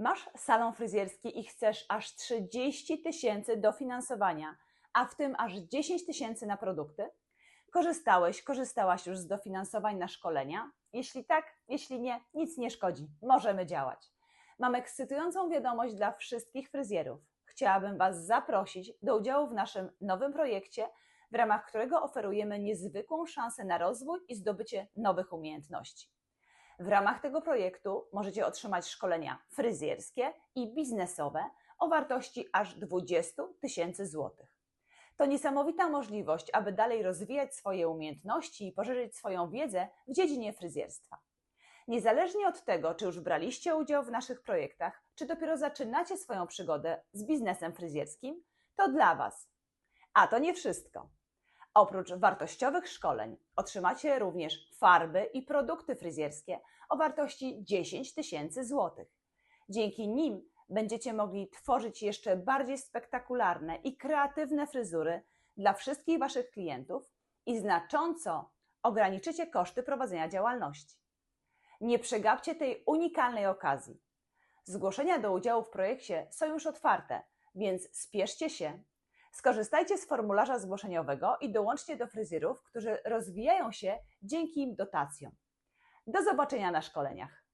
Masz salon fryzjerski i chcesz aż 30 tysięcy dofinansowania, a w tym aż 10 tysięcy na produkty? Korzystałeś, korzystałaś już z dofinansowań na szkolenia? Jeśli tak, jeśli nie, nic nie szkodzi. Możemy działać. Mam ekscytującą wiadomość dla wszystkich fryzjerów. Chciałabym Was zaprosić do udziału w naszym nowym projekcie, w ramach którego oferujemy niezwykłą szansę na rozwój i zdobycie nowych umiejętności. W ramach tego projektu możecie otrzymać szkolenia fryzjerskie i biznesowe o wartości aż 20 tysięcy złotych. To niesamowita możliwość, aby dalej rozwijać swoje umiejętności i poszerzyć swoją wiedzę w dziedzinie fryzjerstwa. Niezależnie od tego, czy już braliście udział w naszych projektach, czy dopiero zaczynacie swoją przygodę z biznesem fryzjerskim, to dla Was. A to nie wszystko. Oprócz wartościowych szkoleń otrzymacie również farby i produkty fryzjerskie o wartości 10 tysięcy złotych. Dzięki nim będziecie mogli tworzyć jeszcze bardziej spektakularne i kreatywne fryzury dla wszystkich Waszych klientów i znacząco ograniczycie koszty prowadzenia działalności. Nie przegapcie tej unikalnej okazji. Zgłoszenia do udziału w projekcie są już otwarte, więc spieszcie się. Skorzystajcie z formularza zgłoszeniowego i dołączcie do fryzjerów, którzy rozwijają się dzięki dotacjom. Do zobaczenia na szkoleniach.